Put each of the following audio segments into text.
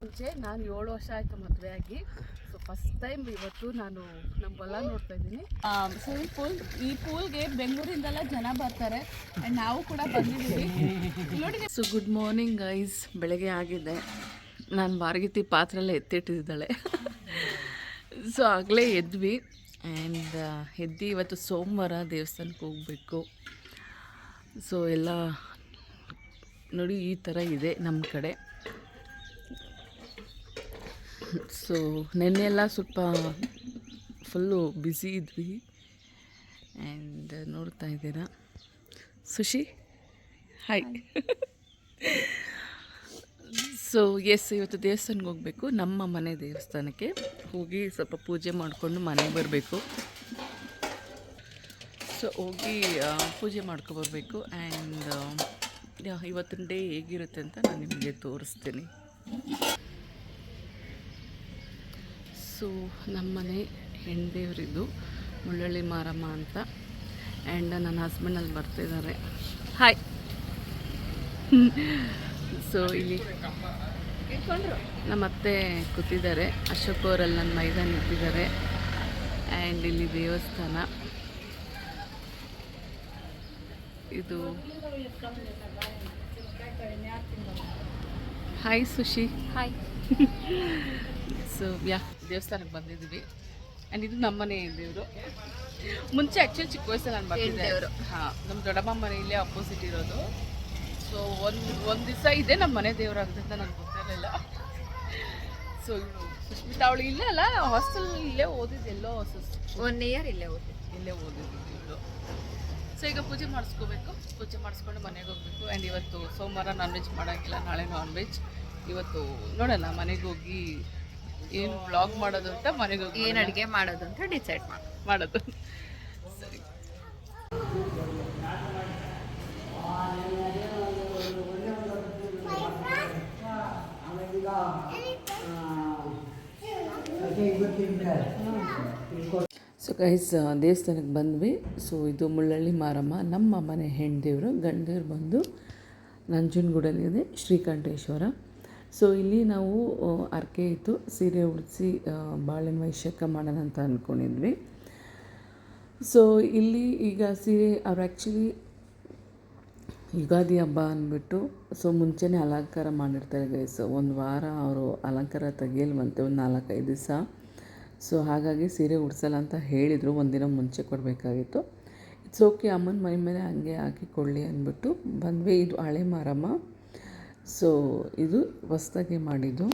ಮುಂಚೆ ನಾನು ಏಳು ವರ್ಷ ಆಯಿತು ಮದುವೆ ಆಗಿ. ಸೊ ಫಸ್ಟ್ ಟೈಮ್ ಇವತ್ತು ನಾನು ನಮ್ಮ ಹೊಲ ನೋಡ್ತಾ ಇದ್ದೀನಿ. ಸ್ವಿಮ್ಮಿಂಗ್ ಪೂಲ್ ಈ ಪೂಲ್ಗೆ ಬೆಂಗಳೂರಿಂದೆಲ್ಲ ಜನ ಬರ್ತಾರೆ. ಆ್ಯಂಡ್ ನಾವು ಕೂಡ ಬಂದಿದ್ದೀವಿ. ನೋಡಿ ಸೊ ಗುಡ್ ಮಾರ್ನಿಂಗ್ ಗೈಸ್ ಬೆಳಗ್ಗೆ ಆಗಿದೆ. ನಾನು ಬಾರ್ಗಿತಿ ಪಾತ್ರೆಲ್ಲ ಎತ್ತಿಟ್ಟಿದ್ದಾಳೆ. ಸೊ ಆಗಲೇ ಎದ್ವಿ. ಆ್ಯಂಡ್ ಎದ್ದು ಇವತ್ತು ಸೋಮವಾರ ದೇವಸ್ಥಾನಕ್ಕೆ ಹೋಗಬೇಕು. ಸೊ ಎಲ್ಲ ನೋಡಿ ಈ ಥರ ಇದೆ ನಮ್ಮ ಕಡೆ. ಸೊ ನೆನ್ನೆ ಎಲ್ಲ ಸ್ವಲ್ಪ ಫುಲ್ಲು ಬ್ಯುಸಿ ಇದ್ವಿ. ಆ್ಯಂಡ್ ನೋಡ್ತಾ ಇದ್ದೀರಾ? ಸುಶಿ? ಹಾಯ್ ಸೊ ಎಸ್ ಇವತ್ತು ದೇವಸ್ಥಾನಕ್ಕೆ ಹೋಗಬೇಕು. ನಮ್ಮ ಮನೆ ದೇವಸ್ಥಾನಕ್ಕೆ ಹೋಗಿ ಸ್ವಲ್ಪ ಪೂಜೆ ಮಾಡಿಕೊಂಡು ಮನೆಗೆ ಬರಬೇಕು. ಸೊ ಹೋಗಿ ಪೂಜೆ ಮಾಡ್ಕೊಬರ್ಬೇಕು ಆ್ಯಂಡ್ ಇವತ್ತಿನ ಡೇ ಹೇಗಿರುತ್ತೆ ಅಂತ ನಾನು ನಿಮಗೆ ತೋರಿಸ್ತೀನಿ. ಸೊ ನಮ್ಮನೆ ಹೆಣ್ದೇವರಿದ್ದು ಮುಳ್ಳಳ್ಳಿ ಮಾರಮ್ಮ ಅಂತ. ಆ್ಯಂಡ್ ನನ್ನ ಹಸ್ಬೆಂಡ್ ಅಲ್ಲಿ ಬರ್ತಿದ್ದಾರೆ. ಹಾಯ್ ಸೊ ಇಲ್ಲಿ ನಮ್ಮ ಅತ್ತೆ ಕೂತಿದ್ದಾರೆ. ಅಶೋಕ್ ಅವರಲ್ಲಿ ನನ್ನ ಮೈದಾನ ಇಟ್ಟಿದ್ದಾರೆ. ಆ್ಯಂಡ್ ಇಲ್ಲಿ ದೇವಸ್ಥಾನ. ಇದು hi Sushi hi so yeah ದೇವಸ್ಥಾನಕ್ಕೆ ಬಂದಿದ್ದೀವಿ. ಆ್ಯಂಡ್ ಇದು ನಮ್ಮನೆ ದೇವರು. ಮುಂಚೆ ಆ್ಯಕ್ಚುಲಿ ಚಿಕ್ಕ ವಯಸ್ಸಲ್ಲಿ ನಾನು ಬರ್ತಿದ್ದೆ. ಅವರು ಹಾಂ ನಮ್ಮ ದೊಡ್ಡಮ್ಮ ಮನೆ ಇಲ್ಲೇ ಅಪೋಸಿಟ್ ಇರೋದು. ಸೊ ಒಂದು ಒಂದು ದಿವಸ ಇದೆ ನಮ್ಮ ಮನೆ ದೇವರು ಅಂತ ನನಗೆ ಗೊತ್ತಿರಲಿಲ್ಲ. ಸೊ ಸುಷ್ಮಿತಾ ಅವಳು ಇಲ್ಲೇ ಅಲ್ಲ ಹಾಸ್ಟೆಲ್ ಇಲ್ಲೇ ಓದಿದ್ದು ಎಲ್ಲೋ ಒನ್ ಇಯರ್ ಇಲ್ಲೇ ಓದಿದ್ದು ಇಲ್ಲೇ ಓದಿದ್ದು ಇವಳು. ಸೊ ಈಗ ಪೂಜೆ ಮಾಡಿಸ್ಕೋಬೇಕು. ಪೂಜೆ ಮಾಡಿಸ್ಕೊಂಡು ಮನೆಗೆ ಹೋಗ್ಬೇಕು. ಆ್ಯಂಡ್ ಇವತ್ತು ಸೋಮವಾರ ನಾನ್ ವೆಜ್ ಮಾಡೋಕ್ಕಿಲ್ಲ ನಾಳೆ ನಾನ್ ವೆಜ್ ಇವತ್ತು ನೋಡೋಣ ಮನೆಗೆ ಹೋಗಿ ಏನು ಬ್ಲಾಗ್ ಮಾಡೋದು ಅಂತ ಮನೆಗೆ ಹೋಗಿ ಏನು ಅಡುಗೆ ಮಾಡೋದು ಅಂತ ಡಿಸೈಡ್ ಮಾಡಿ. ಮಾಡೋದು. ಸರಿ. ಸೊ ಗೈಸ್ ದೇವಸ್ಥಾನಕ್ಕೆ ಬಂದ್ವಿ. ಸೊ ಇದು ಮುಳ್ಳಳ್ಳಿ ಮಾರಮ್ಮ ನಮ್ಮ ಮನೆ ಹೆಣ್ದೇವರು ಗಂಡೇವ್ರು ಬಂದು ನಂಜನಗೂಡಲ್ಲಿದೆ ಶ್ರೀಕಂಠೇಶ್ವರ. ಸೊ ಇಲ್ಲಿ ನಾವು ಅರ್ಕೆ ಇತ್ತು. ಸೀರೆ ಉಡಿಸಿ ಬಾಳೆನ ವೈಶಾಖ ಮಾಡೋಣ ಅಂತ ಅಂದ್ಕೊಂಡಿದ್ವಿ ಸೊ ಇಲ್ಲಿ ಈಗ ಸೀರೆ, ಅವ್ರು ಆ್ಯಕ್ಚುಲಿ ಯುಗಾದಿ ಹಬ್ಬ ಅಂದ್ಬಿಟ್ಟು ಸೊ ಮುಂಚೆನೇ ಅಲಂಕಾರ ಮಾಡಿರ್ತಾರೆ ಗೈಸ್ ಒಂದು ವಾರ ಅವರು ಅಲಂಕಾರ ತೆಗಿಯಲ್ವಂತೆ, ಒಂದು ನಾಲ್ಕೈದು ದಿವಸ. ಸೊ ಹಾಗಾಗಿ ಸೀರೆ ಉಡಿಸಲ್ಲ ಅಂತ ಹೇಳಿದರು. ಒಂದಿನ ಮುಂಚೆ ಕೊಡಬೇಕಾಗಿತ್ತು. ಇಟ್ಸ್ ಓಕೆ ಅಮ್ಮನ ಮೈ ಮೇಲೆ ಹಂಗೆ ಹಾಕಿ ಕೊಡಲಿ ಅಂದ್ಬಿಟ್ಟು ಬಂದ್ವಿ. ಇದು ಹಳೆ ಮಾರಮ್ಮ. ಸೊ ಇದು ಹೊಸದಾಗಿ ಮಾಡಿದ್ದು.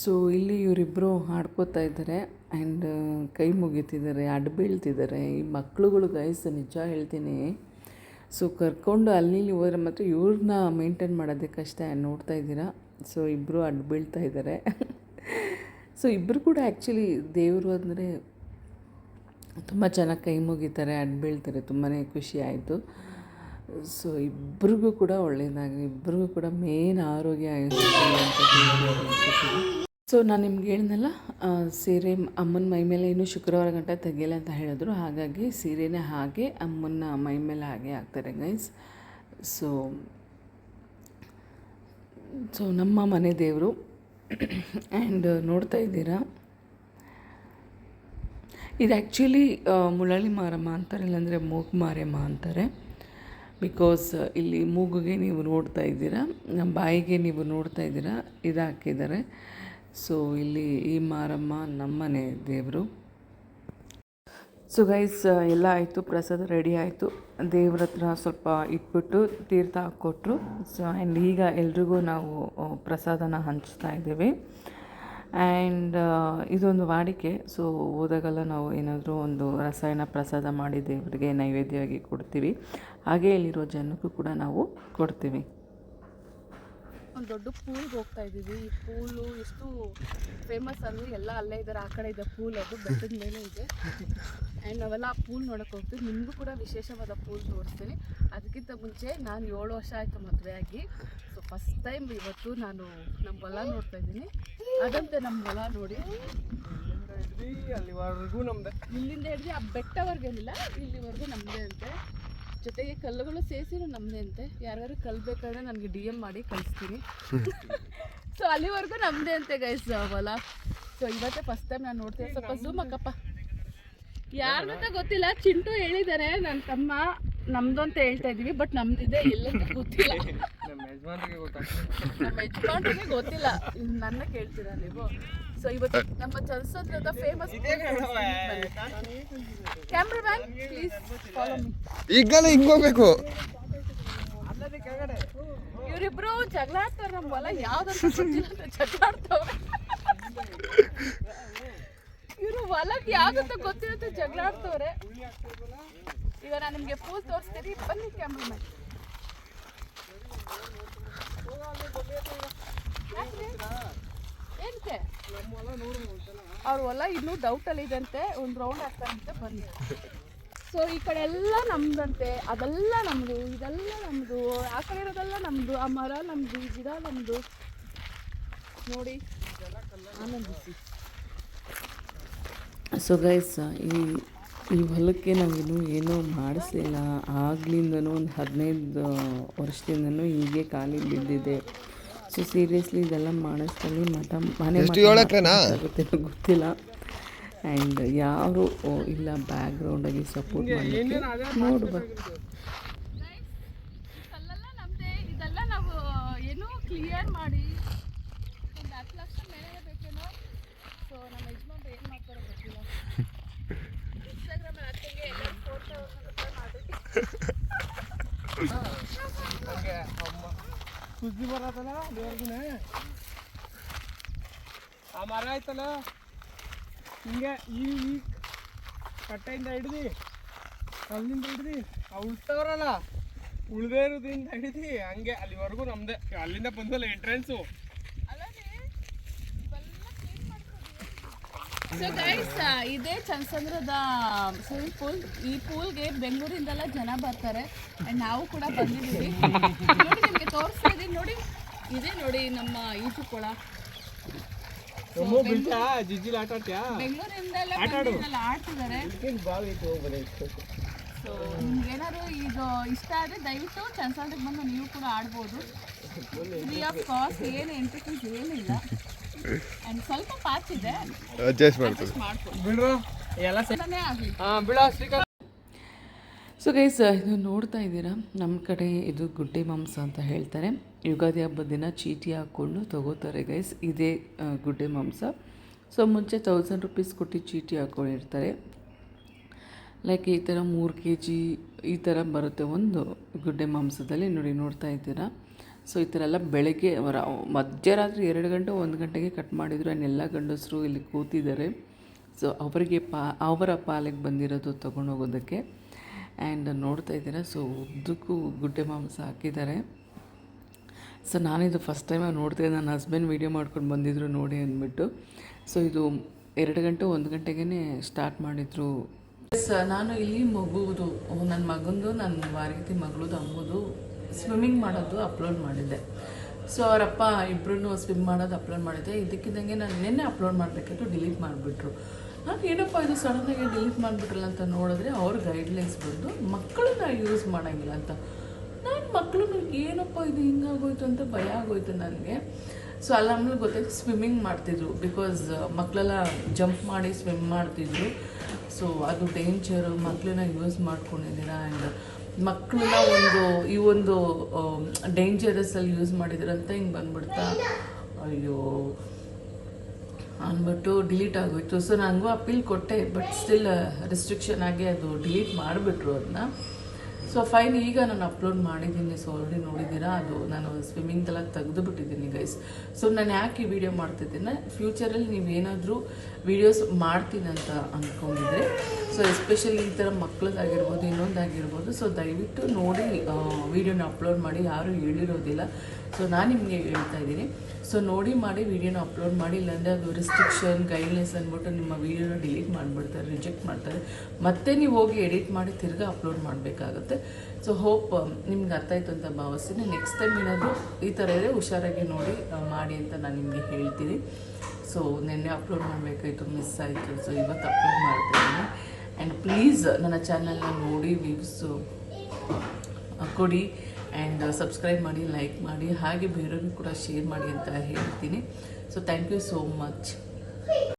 ಸೊ ಇಲ್ಲಿ ಇವರಿಬ್ಬರು ಆಡ್ಕೋತಾ ಇದ್ದಾರೆ ಆ್ಯಂಡ್ ಕೈ ಮುಗಿತಿದ್ದಾರೆ ಅಡ್ಡ ಬೀಳ್ತಿದ್ದಾರೆ. ಈ ಮಕ್ಳುಗಳು ಗೈಸ್ ನಿಜ ಹೇಳ್ತೀನಿ. ಸೊ ಕರ್ಕೊಂಡು ಅಲ್ಲಿ ಹೋದ್ರೆ ಮಾತ್ರ ಇವ್ರನ್ನ ಮೇಂಟೈನ್ ಮಾಡೋದಕ್ಕೆ ಕಷ್ಟ ನೋಡ್ತಾ ಇದ್ದೀರಾ? ಸೊ ಇಬ್ಬರು ಅಡ್ಡ ಬೀಳ್ತಾ ಇದ್ದಾರೆ. ಸೊ ಇಬ್ಬರು ಕೂಡ ಆ್ಯಕ್ಚುಲಿ ದೇವರು ಅಂದರೆ ತುಂಬ ಚೆನ್ನಾಗಿ ಕೈ ಮುಗಿತಾರೆ ಅಡ್ಡ ಬೀಳ್ತಾರೆ ತುಂಬಾ ಖುಷಿ ಆಯಿತು. ಸೊ ಇಬ್ರಿಗೂ ಕೂಡ ಒಳ್ಳೆಯದಾಗಿ ಇಬ್ರಿಗೂ ಕೂಡ ಮೇನ್ ಆರೋಗ್ಯ. ಸೊ ನಾನು ನಿಮ್ಗೆ ಹೇಳಿದ್ನಲ್ಲ ಸೀರೆ ಅಮ್ಮನ ಮೈ ಮೇಲೆ ಇನ್ನೂ ಶುಕ್ರವಾರ ಗಂಟ ತೆಗಿಯಲ್ಲ ಅಂತ ಹೇಳಿದ್ರು. ಹಾಗಾಗಿ ಸೀರೆನೇ ಹಾಗೆ, ಅಮ್ಮನ ಮೈ ಮೇಲೆ ಹಾಗೆ ಹಾಕ್ತಾರೆ ಗೈಸ್ ಸೊ ಸೊ ನಮ್ಮ ಮನೆ ದೇವರು ಆ್ಯಂಡ್ ನೋಡ್ತಾ ಇದ್ದೀರಾ? ಇದು ಆ್ಯಕ್ಚುಲಿ ಮುಳಳಿ ಮಾರಮ್ಮ ಅಂತಾರೆ, ಇಲ್ಲಾಂದರೆ ಮೂಗು ಮಾರಮ್ಮ ಅಂತಾರೆ. ಬಿಕಾಸ್ ಇಲ್ಲಿ ಮೂಗುಗೆ ನೀವು ನೋಡ್ತಾ ಇದ್ದೀರಾ, ನಮ್ಮ ಬಾಯಿಗೆ ನೀವು ನೋಡ್ತಾ ಇದ್ದೀರಾ, ಇದು ಹಾಕಿದ್ದಾರೆ. ಸೊ ಇಲ್ಲಿ ಈ ಮಾರಮ್ಮ ನಮ್ಮನೆ ದೇವರು. ಸೊ ಗೈಸ್ ಎಲ್ಲ ಆಯಿತು, ಪ್ರಸಾದ ರೆಡಿ ಆಯಿತು. ದೇವ್ರ ಹತ್ರ ಸ್ವಲ್ಪ ಇಟ್ಬಿಟ್ಟು ತೀರ್ಥ ಹಾಕ್ಕೊಟ್ರು. ಸೊ ಆ್ಯಂಡ್ ಈಗ ಎಲ್ರಿಗೂ ನಾವು ಪ್ರಸಾದನ ಹಂಚ್ತಾ ಇದ್ದೀವಿ. ಆ್ಯಂಡ್ ಇದೊಂದು ವಾಡಿಕೆ. ಸೊ ಹೋದಾಗೆಲ್ಲ ನಾವು ಏನಾದರೂ ಒಂದು ರಸಾಯನ ಪ್ರಸಾದ ಮಾಡಿ ದೇವರಿಗೆ ನೈವೇದ್ಯವಾಗಿ ಕೊಡ್ತೀವಿ. ಹಾಗೆ ಇಲ್ಲಿರೋ ಜನಕ್ಕೂ ಕೂಡ ನಾವು ಕೊಡ್ತೀವಿ. ಒಂದು ದೊಡ್ಡ ಪೂಲ್ಗೆ ಹೋಗ್ತಾ ಇದ್ದೀವಿ. ಈ ಪೂಲು ಎಷ್ಟು ಫೇಮಸ್ ಅಂದರೆ ಎಲ್ಲ ಅಲ್ಲೇ ಇದ್ದಾರೆ ಆ ಕಡೆ ಇದೆ ಪೂಲ್, ಅದು ಬೆಟ್ಟದ ಮೇಲೆ ಇದೆ. ಆ್ಯಂಡ್ ನಾವೆಲ್ಲ ಆ ಪೂಲ್ ನೋಡೋಕೆ ಹೋಗ್ತೀವಿ. ನಿಮಗೂ ಕೂಡ ವಿಶೇಷವಾದ ಪೂಲ್ ತೋರಿಸ್ತೀನಿ. ಅದಕ್ಕಿಂತ ಮುಂಚೆ ನಾನು ಏಳು ವರ್ಷ ಆಯಿತು ಮದುವೆ ಆಗಿ. ಫಸ್ಟ್ ಟೈಮ್ ಇವತ್ತು ನಾನು ನಮ್ಮ ಹೊಲ ನೋಡ್ತಾ ಇದ್ದೀನಿ. ಅದಂತೆ ನಮ್ಮ ಹೊಲ ನೋಡಿ. ಅಲ್ಲಿವರೆಗೂ ನಮ್ದೆ. ಇಲ್ಲಿಂದ ಹಿಡಿದು ಆ ಬೆಟ್ಟವರೆಗೇನಿಲ್ಲ ಇಲ್ಲಿವರೆಗೂ ನಮ್ಮದೇ ಅಂತೆ. ಜೊತೆಗೆ ಕಲ್ಲುಗಳು ಸೇರಿಸಿನೂ ನಮ್ಮದೇ ಅಂತೆ. ಯಾರ್ಯಾರು ಕಲ್ಲು ಬೇಕಾದ್ರೆ ನನಗೆ ಡಿ ಎಂ ಮಾಡಿ ಕಳಿಸ್ತೀನಿ. ಸೊ ಅಲ್ಲಿವರೆಗೂ ನಮ್ಮದೇ ಅಂತೆ ಗೈಸ್ ಹೊಲ. ಸೊ ಇವತ್ತೇ ಫಸ್ಟ್ ಟೈಮ್ ನಾನು ನೋಡ್ತೀನಿ ಸ್ವಲ್ಪ ಝೂಮ್ ಅಕ್ಕಪ್ಪ. ಯಾರ್ದಂತ ಗೊತ್ತಿಲ್ಲ ಚಿಂಟು ಹೇಳಿದ್ದಾರೆ. ನನ್ನ ತಮ್ಮ ನಮ್ದು ಅಂತ ಹೇಳ್ತಾ ಇದೀವಿ ಬಟ್ ನಮ್ದಿದೆ ಎಲ್ಲಂತ ಗೊತ್ತಿಲ್ಲ. ನಮ್ಮ ಯಜಮಾನ್ರಿಗೆ ಗೊತ್ತಿಲ್ಲ. ನನ್ನ ಕೇಳ್ತೀರಾ ನೀವು? ಸೊ ಇವತ್ತು ನಮ್ಮ ಚಲಸತ್ರದ famous cameraman please follow me ಈಗಲೇ ಹಿಂಗ್ ಹೋಗ್ಬೇಕು. ಇವರಿಬ್ರು ಜಗಳ ಆಡ್ತಾರೆ ನಮ್ಮ ಹೊಲ. ಯಾವ್ದಂತ ಗೊತ್ತಿಲ್ಲ ಅಂತ ಜಗಳ ಆಡ್ತವ್ರೆ ಇವರು ಹೊಲಕ್ಕೆ ಯಾವ್ದಂತ ಗೊತ್ತಿಲ್ಲ ಅಂತ ಜಗಳ ಆಡ್ತವ್ರೆ. ಈಗ ನಾನು ನಿಮಗೆ ಪೂಲ್ ತೋರಿಸ್ತೀನಿ. ಬನ್ನಿ ಕ್ಯಾಮ್ರಾಮ್ಯಾನ್ ಅವ್ರ ಹೊಲ ಇನ್ನೂ ಡೌಟಲ್ಲಿ ಇದಂತೆ ಒಂದು ರೌಂಡ್ ಹಾಕ್ತಾರಂತೆ ಬನ್ನಿ ಸೊ ಈ ಕಡೆ ಎಲ್ಲ ನಮ್ದಂತೆ, ಅದೆಲ್ಲ ನಮ್ಮದು ಇದೆಲ್ಲ ನಮ್ಮದು ಆ ಕಡೆ ಇರೋದೆಲ್ಲ ನಮ್ಮದು ಆ ಮರ ನಮ್ಮದು ಈ ಗಿಡ ನಮ್ಮದು ನೋಡಿ, ಆನಂದಿಸಿ. ಸೊ ಗೈಸ್ ಈ ಈ ಹೊಲಕ್ಕೆ ನಾವಿನ್ನೂ ಏನೂ ಮಾಡಿಸಲಿಲ್ಲ ಆಗ್ಲಿಂದನೂ ಒಂದು ಹದಿನೈದು ವರ್ಷದಿಂದನೂ ಹೀಗೆ ಖಾಲಿ ಬಿದ್ದಿದೆ. ಸೊ ಸೀರಿಯಸ್ಲಿ ಇದೆಲ್ಲ ಮಾಡಿಸ್ದಲ್ಲಿ ಮಠ ಮನೆ ಆಗುತ್ತೆ? ಗೊತ್ತಿಲ್ಲ. ಆ್ಯಂಡ್ ಯಾರು ಓ, ಇಲ್ಲ ಬ್ಯಾಕ್ಗ್ರೌಂಡಾಗಿ ಸಪೋರ್ಟ್ ಮಾಡಲಿಕ್ಕೆ ನೋಡುವ ಕಲ್ಲೆಲ್ಲ ನಮ್ಮದೇ ಇದೆಲ್ಲ ನಾವು ಏನೋ ಕ್ಲಿಯರ್ ಮಾಡಿ ಒಂದು ಹತ್ತು ಲಕ್ಷ ಮೇಲೆ ಬೇಕೇನೋ ಸೊ ನಮ್ಮ ಯಜಮಾನ್ರು ಏನು ಮಾಡ್ತಾರೋ ಗೊತ್ತಿಲ್ಲ ಇನ್ಸ್ಟಾಗ್ರಾಮಲ್ಲಿ ಅಕ್ಕಂಗೆ ಎಲ್ಲ ಫೋಟೋ ಮಾಡಿ ಸುದ್ದಿ ಬರತ್ತಲ್ಲ? ದೇವ್ರದಿನ ಆ ಮರ ಆಯ್ತಲ್ಲ? ಹಿಂಗೆ ಈ ಈ ಕಟ್ಟೆಯಿಂದ ಹಿಡ್ದು ಅಲ್ಲಿಂದ ಹಿಡ್ದು, ಆ ಉಳ್ತವ್ರಲ್ಲ, ಉಳ್ದೇ ಇರೋದ್ರಿಂದ ಹಿಡ್ದು, ಹಂಗೆ ಅಲ್ಲಿವರೆಗೂ ನಮ್ದೆ. ಅಲ್ಲಿಂದ ಬಂದಲ್ಲ ಎಂಟ್ರೆನ್ಸು ಸೊ ಗೈಸ್ ಇದೇ ಚಂದ್ರದ ಸ್ವಿಮ್ಮಿಂಗ್ ಪೂಲ್ ಈ ಪೂಲ್ಗೆ ಬೆಂಗಳೂರಿಂದೆಲ್ಲ ಜನ ಬರ್ತಾರೆ. ಆ್ಯಂಡ್ ನಾವು ಕೂಡ ಬಂದಿದ್ದೀವಿ. ನೋಡಿ ನಿಮಗೆ ತೋರಿಸ್ತಾ ಇದ್ದೀನಿ ನೋಡಿ ಇದೇ ನೋಡಿ ನಮ್ಮ ಈಜು ಕೊಳ ಬೆಂಗಳೂರಿಂದೆಲ್ಲ ಬಂದಿದ್ದೆಲ್ಲ ಆಡ್ತಿದ್ದಾರೆ. ಸೊ ನಿಮ್ಗೆ ಈಗ ಇಷ್ಟ ಆದರೆ ದಯವಿಟ್ಟು ಚಂದ್ರಕ್ಕೆ ಬಂದು ನೀವು ಕೂಡ ಆಡ್ಬೋದು. ಫ್ರೀ ಆಫ್ ಕಾಸ್ಟ್ ಏನು ಎಂಟ್ರಿ ಫೀಸ್ ಏನಿಲ್ಲ. ಆ್ಯಂಡ್ ಸ್ವಲ್ಪ ಅಡ್ಜಸ್ಟ್ ಬಿಡ್ರು. ಎಲ್ಲ ಎಲ್ಲನೇ ಆಗಲಿ. ಹಾ ಬಿಡ ಶ್ರೀಕಾಂತ್. ಸೊ ಗೈಸ್ ಇದು ನೋಡ್ತಾ ಇದ್ದೀರಾ? ನಮ್ಮ ಕಡೆ ಇದು ಗುಡ್ಡೆ ಮಾಂಸ ಅಂತ ಹೇಳ್ತಾರೆ. ಯುಗಾದಿ ಹಬ್ಬದ ದಿನ ಚೀಟಿ ಹಾಕ್ಕೊಂಡು ತಗೋತಾರೆ ಗೈಸ್ ಇದೇ ಗುಡ್ಡೆ ಮಾಂಸ. ಸೊ ಮುಂಚೆ ತೌಸಂಡ್ ರುಪೀಸ್ ಕೊಟ್ಟು ಚೀಟಿ ಹಾಕ್ಕೊಂಡಿರ್ತಾರೆ ಲೈಕ್ ಈ ಥರ ಮೂರು ಕೆ ಜಿ ಈ ಥರ ಬರುತ್ತೆ ಒಂದು ಗುಡ್ಡೆ ಮಾಂಸದಲ್ಲಿ. ನೋಡಿ ನೋಡ್ತಾ ಇದ್ದೀರಾ? ಸೊ ಈ ಥರ ಎಲ್ಲ ಬೆಳಗ್ಗೆ ಮಧ್ಯರಾತ್ರಿ ಎರಡು ಗಂಟೆ, ಒಂದು ಗಂಟೆಗೆ ಕಟ್ ಮಾಡಿದ್ರು ಆ್ಯಂಡ್ ಎಲ್ಲ ಗಂಡಸರು ಇಲ್ಲಿ ಕೂತಿದ್ದಾರೆ. ಸೊ ಅವರಿಗೆ ಪಾ, ಅವರ ಪಾಲಿಗೆ ಬಂದಿರೋದು ತೊಗೊಂಡೋಗೋದಕ್ಕೆ ಆ್ಯಂಡ್ ನೋಡ್ತಾ ಇದ್ದೀರಾ ಸೊ ಉದ್ದಕ್ಕೂ ಗುಡ್ಡೆ ಮಾಂಸ ಹಾಕಿದ್ದಾರೆ. ಸೊ ನಾನಿದು ಫಸ್ಟ್ ಟೈಮ್ ನೋಡ್ತಾ ನನ್ನ ಹಸ್ಬೆಂಡ್ ವೀಡಿಯೋ ಮಾಡ್ಕೊಂಡು ಬಂದಿದ್ರು ನೋಡಿ ಅಂದ್ಬಿಟ್ಟು. ಸೊ ಇದು ಎರಡು ಗಂಟೆ, ಒಂದು ಗಂಟೆಗೇ ಸ್ಟಾರ್ಟ್ ಮಾಡಿದರು. ಎಸ್ ನಾನು ಇಲ್ಲಿ ಮಗುವುದು ನನ್ನ ಮಗಂದು, ನನ್ನ ವಾರಗತಿ ಮಗಳದು, ಅಮ್ಮದು ಸ್ವಿಮ್ಮಿಂಗ್ ಮಾಡೋದು ಅಪ್ಲೋಡ್ ಮಾಡಿದ್ದೆ. ಸೊ ಅವರಪ್ಪ ಇಬ್ಬರೂ ಸ್ವಿಮ್ ಮಾಡೋದು ಅಪ್ಲೋಡ್ ಮಾಡಿದ್ದೆ. ಇದಕ್ಕಿದ್ದಂಗೆ ನಾನು ನಿನ್ನೆ ಅಪ್ಲೋಡ್ ಮಾಡಬೇಕಿತ್ತು ಡಿಲೀಟ್ ಮಾಡಿಬಿಟ್ರು. ನಾನು ಏನಪ್ಪ ಇದು ಸಡನ್ನಾಗಿ ಡಿಲೀಟ್ ಮಾಡಿಬಿಟ್ರಲ್ಲ ಅಂತ ನೋಡಿದ್ರೆ ಅವ್ರ ಗೈಡ್ಲೈನ್ಸ್ ಬಂದು ಮಕ್ಕಳನ್ನ ಯೂಸ್ ಮಾಡೋಂಗಿಲ್ಲ ಅಂತ. ನಾನು ಮಕ್ಕಳು ಏನಪ್ಪ ಇದು ಹಿಂಗಾಗೋಯ್ತು ಅಂತ ಭಯ ಆಗೋಯ್ತು ನನಗೆ. ಸೊ ಅಲ್ಲಿ ಆಮೇಲೆ ಗೊತ್ತಾಯ್ತು ಸ್ವಿಮ್ಮಿಂಗ್ ಮಾಡ್ತಿದ್ರು ಬಿಕಾಸ್ ಮಕ್ಕಳೆಲ್ಲ ಜಂಪ್ ಮಾಡಿ ಸ್ವಿಮ್ ಮಾಡ್ತಿದ್ರು. ಸೊ ಅದು ಡೇಂಜರು ಮಕ್ಕಳನ್ನ ಯೂಸ್ ಮಾಡ್ಕೊಂಡಿದ್ದೀರಾ ಆ್ಯಂಡ್ ಮಕ್ಕಳನ್ನ ಒಂದು, ಈ ಒಂದು ಡೇಂಜರಸಲ್ಲಿ ಯೂಸ್ ಮಾಡಿದ್ರಂತ ಹಿಂಗ್ ಬಂದ್ಬಿಡ್ತಾ. ಅಯ್ಯೋ. ಅಂದ್ಬಿಟ್ಟು ಡಿಲೀಟ್ ಆಗೋಯ್ತು. ಸೊ ನನಗೂ ಅಪೀಲ್ ಕೊಟ್ಟೆ ಬಟ್ ಸ್ಟಿಲ್ ರಿಸ್ಟ್ರಿಕ್ಷನ್ ಆಗಿ ಅದು ಡಿಲೀಟ್ ಮಾಡಿಬಿಟ್ರು ಅದನ್ನ ಸೊ ಫೈನ್ ಈಗ ನಾನು ಅಪ್ಲೋಡ್ ಮಾಡಿದ್ದೀನಿ. ಸೊ ಆಲ್ರೆಡಿ ನೋಡಿದ್ದೀರಾ? ಅದು ನಾನು ಸ್ವಿಮ್ಮಿಂಗ್ ಸ್ವಿಮ್ಮಿಂಗ್ದೆಲ್ಲ ತೆಗೆದು ಬಿಟ್ಟಿದ್ದೀನಿ ಗೈಸ್ ಸೊ ನಾನು ಯಾಕೆ ಈ ವಿಡಿಯೋ ಮಾಡ್ತಿದ್ದೀನಿ? ಫ್ಯೂಚರಲ್ಲಿ ನೀವೇನಾದರೂ ವೀಡಿಯೋಸ್ ಅಂತ ಅಂದ್ಕೊಂಡಿದ್ರೆ ಸೊ ಎಸ್ಪೆಷಲಿ ಈ ಥರ ಮಕ್ಳದ್ದಾಗಿರ್ಬೋದು ಇನ್ನೊಂದಾಗಿರ್ಬೋದು. ಸೊ ದಯವಿಟ್ಟು ನೋಡಿ ವೀಡಿಯೋನ ಅಪ್ಲೋಡ್ ಮಾಡಿ. ಯಾರೂ ಹೇಳಿರೋದಿಲ್ಲ. ಸೊ ನಾನು ನಿಮಗೆ ಹೇಳ್ತಾ ಇದ್ದೀನಿ. ಸೊ ನೋಡಿ ಮಾಡಿ ವೀಡಿಯೋನ ಅಪ್ಲೋಡ್ ಮಾಡಿ. ಇಲ್ಲಾಂದರೆ ಅದು ರಿಸ್ಟ್ರಿಕ್ಷನ್ ಗೈಡ್ಲೈನ್ಸ್ ಅಂದ್ಬಿಟ್ಟು ನಿಮ್ಮ ವೀಡಿಯೋನ ಡಿಲೀಟ್ ಮಾಡಿಬಿಡ್ತಾರೆ ರಿಜೆಕ್ಟ್ ಮಾಡ್ತಾರೆ. ಮತ್ತೆ ನೀವು ಹೋಗಿ ಎಡಿಟ್ ಮಾಡಿ ತಿರ್ಗಾ ಅಪ್ಲೋಡ್ ಮಾಡಬೇಕಾಗುತ್ತೆ. ಸೊ ಹೋಪ್ ನಿಮ್ಗೆ ಅರ್ಥ ಆಯ್ತು ಅಂತ ಭಾವಿಸ್ತೀನಿ. ನೆಕ್ಸ್ಟ್ ಟೈಮ್ ಏನಾದರೂ ಈ ಥರ ಇದೆ ಹುಷಾರಾಗಿ ನೋಡಿ ಮಾಡಿ ಅಂತ ನಾನು ನಿಮಗೆ ಹೇಳ್ತೀನಿ. ಸೊ ನಿನ್ನೆ ಅಪ್ಲೋಡ್ ಮಾಡಬೇಕಾಯ್ತು ಮಿಸ್ ಆಯಿತು. ಸೊ ಇವತ್ತು ಅಪ್ಲೋಡ್ ಮಾಡ್ತೀನಿ. ಆ್ಯಂಡ್ ಪ್ಲೀಸ್ ನನ್ನ ಚಾನಲ್ನ ನೋಡಿ ವ್ಯೂಸು ಕೊಡಿ. ಆ್ಯಂಡ್ ಸಬ್ಸ್ಕ್ರೈಬ್ ಮಾಡಿ ಲೈಕ್ ಮಾಡಿ. ಹಾಗೆ ಬೇರೆಯವ್ರಿಗೂ ಕೂಡ ಶೇರ್ ಮಾಡಿ ಅಂತ ಹೇಳ್ತೀನಿ. So thank you so much